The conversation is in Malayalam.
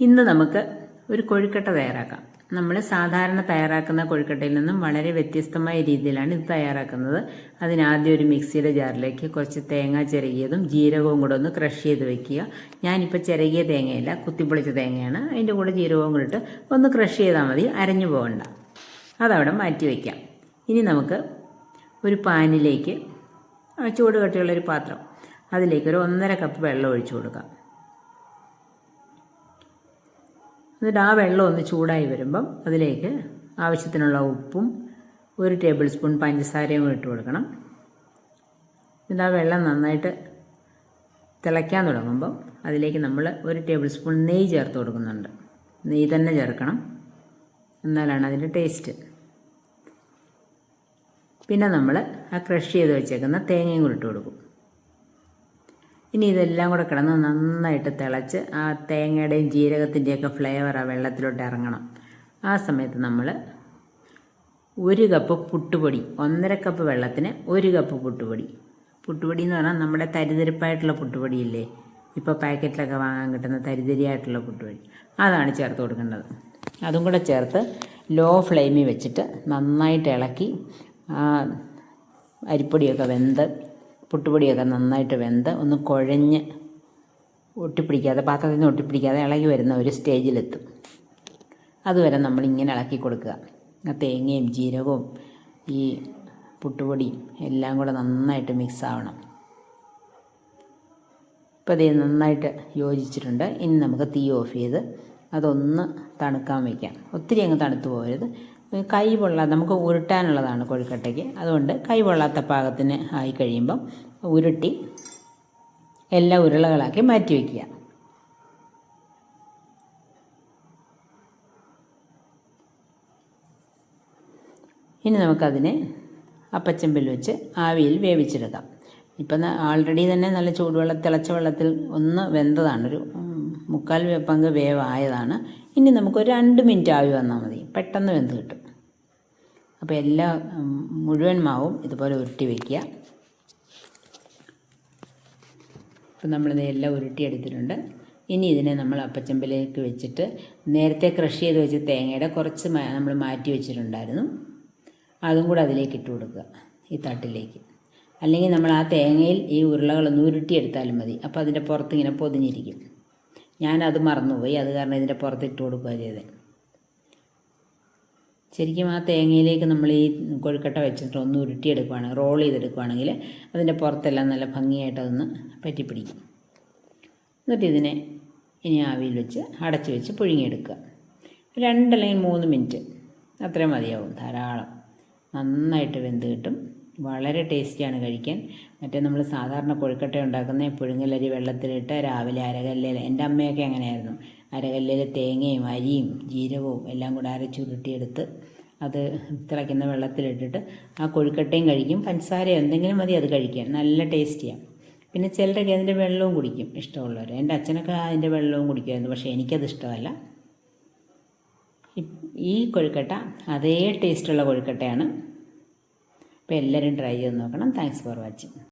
ഇന്ന് നമുക്ക് ഒരു കൊഴുക്കട്ട തയ്യാറാക്കാം. നമ്മൾ സാധാരണ തയ്യാറാക്കുന്ന കൊഴുക്കട്ടയിൽ നിന്നും വളരെ വ്യത്യസ്തമായ രീതിയിലാണ് ഇത് തയ്യാറാക്കുന്നത്. അതിനാദ്യം ഒരു മിക്സിയുടെ ജാറിലേക്ക് കുറച്ച് തേങ്ങ ചിരകിയതും ജീരകവും കൂടെ ഒന്ന് ക്രഷ് ചെയ്ത് വെക്കുക. ഞാനിപ്പോൾ ചിരകിയ തേങ്ങയല്ല കുത്തിപ്പൊളിച്ച തേങ്ങയാണ്. അതിന്റെ കൂടെ ജീരകവും കൂടെ ഇട്ട് ഒന്ന് ക്രഷ് ചെയ്താൽ മതി അരഞ്ഞു പോകണ്ട. അതവിടെ മാറ്റി വയ്ക്കാം ഇനി നമുക്ക് ഒരു പാനിലേക്ക് ചൂട് കട്ടിയുള്ളൊരു പാത്രം അതിലേക്ക് ഒരു ഒന്നര കപ്പ് വെള്ളം ഒഴിച്ചു കൊടുക്കാം. എന്നിട്ട് ആ വെള്ളം ഒന്ന് ചൂടായി വരുമ്പം അതിലേക്ക് ആവശ്യത്തിനുള്ള ഉപ്പും ഒരു ടേബിൾ സ്പൂൺ പഞ്ചസാരയും ഇട്ട് കൊടുക്കണം. എന്നിട്ട് ആ വെള്ളം നന്നായിട്ട് തിളയ്ക്കാൻ തുടങ്ങുമ്പം അതിലേക്ക് നമ്മൾ ഒരു ടേബിൾ സ്പൂൺ നെയ്യ് ചേർത്ത് കൊടുക്കുന്നുണ്ട്. നെയ്യ് തന്നെ ചേർക്കണം. എന്നാലാണ് അതിന്റെ ടേസ്റ്റ്. പിന്നെ നമ്മൾ ആ ക്രഷ് ചെയ്ത് വെച്ചേക്കുന്ന തേങ്ങയും കൂടി ഇട്ട് കൊടുക്കും. ഇനി ഇതെല്ലാം കൂടെ കിടന്ന് നന്നായിട്ട് തിളച്ച് ആ തേങ്ങയുടെയും ജീരകത്തിന്റെയൊക്കെ ഫ്ലേവർ ആ വെള്ളത്തിലോട്ട് ഇറങ്ങണം. ആ സമയത്ത് നമ്മൾ ഒരു കപ്പ് പുട്ടുപൊടി ഒന്നര കപ്പ് വെള്ളത്തിന് ഒരു കപ്പ് പുട്ടുപൊടി. പുട്ടുപൊടി എന്ന് പറഞ്ഞാൽ നമ്മുടെ തരിതരിപ്പായിട്ടുള്ള പുട്ടുപൊടിയില്ലേ ഇപ്പോൾ പാക്കറ്റിലൊക്കെ വാങ്ങാൻ കിട്ടുന്ന തരിതരിയായിട്ടുള്ള പുട്ടുപൊടി. അതാണ് ചേർത്ത് കൊടുക്കേണ്ടത്. അതും കൂടെ ചേർത്ത് ലോ ഫ്ലെയിമിൽ വെച്ചിട്ട് നന്നായിട്ട് ഇളക്കി അരിപ്പൊടിയൊക്കെ വെന്ത് പുട്ടുപൊടിയൊക്കെ നന്നായിട്ട് വെന്ത് ഒന്ന് കുഴഞ്ഞ് ഒട്ടിപ്പിടിക്കാതെ പാത്രത്തിൽ നിന്ന് ഒട്ടിപ്പിടിക്കാതെ ഇളകി വരുന്ന ഒരു സ്റ്റേജിലെത്തും. അതുവരെ നമ്മളിങ്ങനെ ഇളക്കി കൊടുക്കുക. ആ തേങ്ങയും ജീരകവും ഈ പുട്ടുപൊടിയും എല്ലാം കൂടെ നന്നായിട്ട് മിക്സ് ആവണം. ഇപ്പോൾ നന്നായിട്ട് യോജിച്ചിട്ടുണ്ട്. ഇനി നമുക്ക് തീ ഓഫ് ചെയ്ത് അതൊന്ന് തണുക്കാൻ വയ്ക്കാം ഒത്തിരി അങ്ങ് തണുത്ത് പോകരുത്. കൈ പൊള്ളാത്ത നമുക്ക് ഉരുട്ടാനുള്ളതാണ് കൊഴുക്കട്ടയ്ക്ക്. അതുകൊണ്ട് കൈ പൊള്ളാത്ത പാകത്തിന് ആയി കഴിയുമ്പം ഉരുട്ടി എല്ലാ ഉരുളകളാക്കി മാറ്റി വയ്ക്കുക ഇനി നമുക്കതിനെ അപ്പച്ചമ്പിൽ വെച്ച് ആവിയിൽ വേവിച്ചെടുക്കാം. ഇപ്പം ആൾറെഡി തന്നെ നല്ല ചൂടുവെള്ളം തിളച്ച വെള്ളത്തിൽ ഒന്ന് വെന്തതാണ് ഒരു മുക്കാൽ പങ്ക് വേവായതാണ്. ഇനി നമുക്കൊരു രണ്ട് മിനിറ്റ് ആവി വന്നാൽ മതി. പെട്ടെന്ന് വെന്ത് കിട്ടും. അപ്പോൾ എല്ലാ മുഴുവൻ മാവും ഇതുപോലെ ഉരുട്ടി വയ്ക്കുക ഇപ്പം നമ്മളിത് എല്ലാം ഉരുട്ടിയെടുത്തിട്ടുണ്ട് ഇനി ഇതിനെ നമ്മൾ അപ്പച്ചമ്പിലേക്ക് വെച്ചിട്ട് നേരത്തെ ക്രഷ് ചെയ്ത് വെച്ച തേങ്ങയുടെ കുറച്ച് നമ്മൾ മാറ്റി വെച്ചിട്ടുണ്ടായിരുന്നു. അതും കൂടെ അതിലേക്ക് ഇട്ട് കൊടുക്കുക ഈ തട്ടിലേക്ക്. അല്ലെങ്കിൽ നമ്മൾ ആ തേങ്ങയിൽ ഈ ഉരുളകളൊന്ന് ഉരുട്ടിയെടുത്താലും മതി. അപ്പോൾ അതിന്റെ പുറത്ത് ഇങ്ങനെ പൊതിഞ്ഞിരിക്കും. ഞാനത് മറന്നുപോയി. അത് കാരണം ഇതിന്റെ പുറത്ത് ഇട്ട് കൊടുക്കുക ചെയ്തത് ശരിക്കും ആ തേങ്ങയിലേക്ക് നമ്മൾ ഈ കൊഴുക്കട്ട വെച്ചിട്ട് ഒന്ന് ഉരുട്ടിയെടുക്കുകയാണെങ്കിൽ റോൾ ചെയ്തെടുക്കുകയാണെങ്കിൽ അതിന്റെ പുറത്തെല്ലാം നല്ല ഭംഗിയായിട്ട് അതൊന്ന് പറ്റിപ്പിടിക്കും. എന്നിട്ട് ഇതിനെ ഇനി ആവിയിൽ വെച്ച് അടച്ച് വെച്ച് പുഴുങ്ങിയെടുക്കുക. രണ്ടല്ലെങ്കിൽ മൂന്ന് മിനിറ്റ്. അത്രയും മതിയാവും ധാരാളം. നന്നായിട്ട് വെന്ത് കിട്ടും. വളരെ ടേസ്റ്റിയാണ് കഴിക്കാൻ. മറ്റേ നമ്മൾ സാധാരണ കൊഴുക്കട്ട ഉണ്ടാക്കുന്ന പുഴുങ്ങലരി വെള്ളത്തിലിട്ട് രാവിലെ അരകല്ലിൽ എന്റെ അമ്മയൊക്കെ അങ്ങനെയായിരുന്നു. അരകല്ലിൽ തേങ്ങയും അരിയും ജീരകവും എല്ലാം കൂടെ അരച്ചുരുട്ടിയെടുത്ത് അത് തിളയ്ക്കുന്ന വെള്ളത്തിലിട്ടിട്ട് ആ കൊഴുക്കട്ടയും കഴിക്കും. പഞ്ചസാരയോ എന്തെങ്കിലും മതി അത് കഴിക്കാൻ നല്ല ടേസ്റ്റിയാണ് പിന്നെ ചിലരൊക്കെ അതിന്റെ വെള്ളവും കുടിക്കും ഇഷ്ടമുള്ളവർ എന്റെ അച്ഛനൊക്കെ അതിന്റെ വെള്ളവും കുടിക്കുമായിരുന്നു പക്ഷേ എനിക്കത് ഇഷ്ടമല്ല. ഈ കൊഴുക്കട്ട അതേ ടേസ്റ്റുള്ള കൊഴുക്കട്ടയാണ്. അപ്പോൾ എല്ലാവരും ട്രൈ ചെയ്ത് നോക്കണം. Thanks for watching